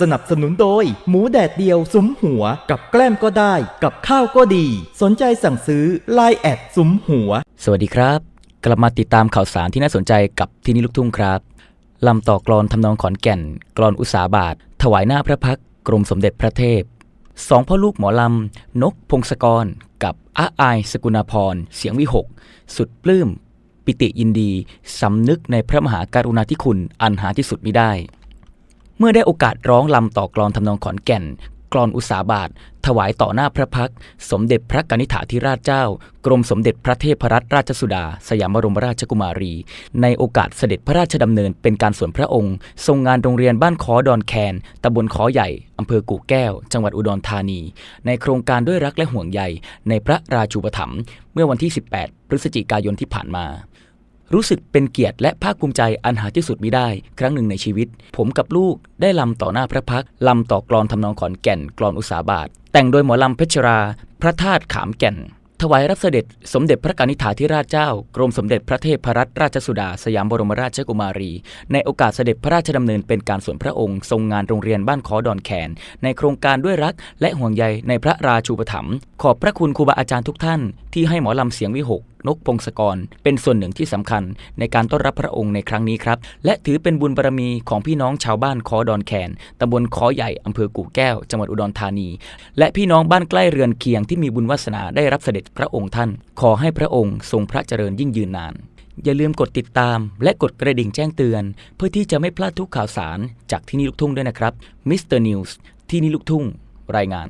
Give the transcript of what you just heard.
สนับสนุนโดย หมูแดดเดียวซุ้มหัว กับแกล้มก็ได้ กับข้าวก็ดี สนใจสั่งซื้อ Line แอดซุ้มหัว สวัสดีครับ กลับมาติดตามข่าวสารที่น่าสนใจกับที่นี่ลูกทุ่งครับ ลำต่อกรอนทำนองขอนแก่น กรอนอุตสาบาท ถวายหน้าพระพักกรมสมเด็จพระเทพสองพ่อลูกหมอลำ นกพงศกร กับอาอายสกุณาพร เสียงวิหก สุดปลื้ม ปิติยินดี สำนึกในพระมหาการุณาธิคุณอันหาที่สุดมิได้ เมื่อได้โอกาสร้องลำต่อกลอนทำนองขอนแก่น กลอนอุตสาบาท ถวายต่อหน้าพระพัก สมเด็จพระกนิษฐาธิราชเจ้า กรมสมเด็จพระเทพรัตนราชสุดา สยามบรมราชกุมารี ในโอกาสเสด็จพระราชดำเนินเป็นการส่วนพระองค์ ทรงงานโรงเรียนบ้านคอดอนแคนตำบลคอใหญ่อำเภอกู่แก้ว จังหวัดอุดรธานี ในโครงการด้วยรักและห่วงใยในพระราชูปถัมภ์เมื่อวันที่ 18 พฤศจิกายนที่ผ่านมา รู้สึกเป็นเกียรติและภาคภูมิใจอันหาที่สุดมิได้ ครั้งหนึ่งในชีวิต ผมกับลูกได้ลำต่อหน้าพระพักลำต่อกลอนทำนองขอนแก่นกลอนอุตสาบาท แต่งโดยหมอลำเพชรรา พระธาตุขามแก่น ถวายรับเสด็จสมเด็จพระกนิษฐาธิราชเจ้ากรมสมเด็จพระเทพรัตนราชสุดาสยามบรมราชกุมารี ในโอกาสเสด็จพระราชดำเนินเป็นการส่วนพระองค์ ทรงงานโรงเรียนบ้านคอดอนแคนในโครงการด้วยรักและห่วงใยในพระราชูปถัมภ์ขอบพระคุณครูบาอาจารย์ทุกท่านที่ให้หมอลำเสียงวิหกนกพงศกร เป็นส่วนหนึ่งที่สำคัญในการต้อนรับพระองค์ในครั้งนี้ครับ และถือเป็นบุญบารมีของพี่น้องชาวบ้านคอดอนแคนตำบลคอใหญ่อำเภอกู่แก้ว จังหวัดอุดรธานี และพี่น้องบ้านใกล้เรือนเคียงที่มีบุญวาสนาได้รับเสด็จพระองค์ท่าน ขอให้พระองค์ทรงพระเจริญยิ่งยืนนานอย่าลืมกดติดตามและกดกระดิ่งแจ้งเตือน เพื่อที่จะไม่พลาดทุกข่าวสารจากที่นี่ลูกทุ่งด้วยนะครับมิสเตอร์นิวส์ที่นี่ลูกทุ่ง รายงาน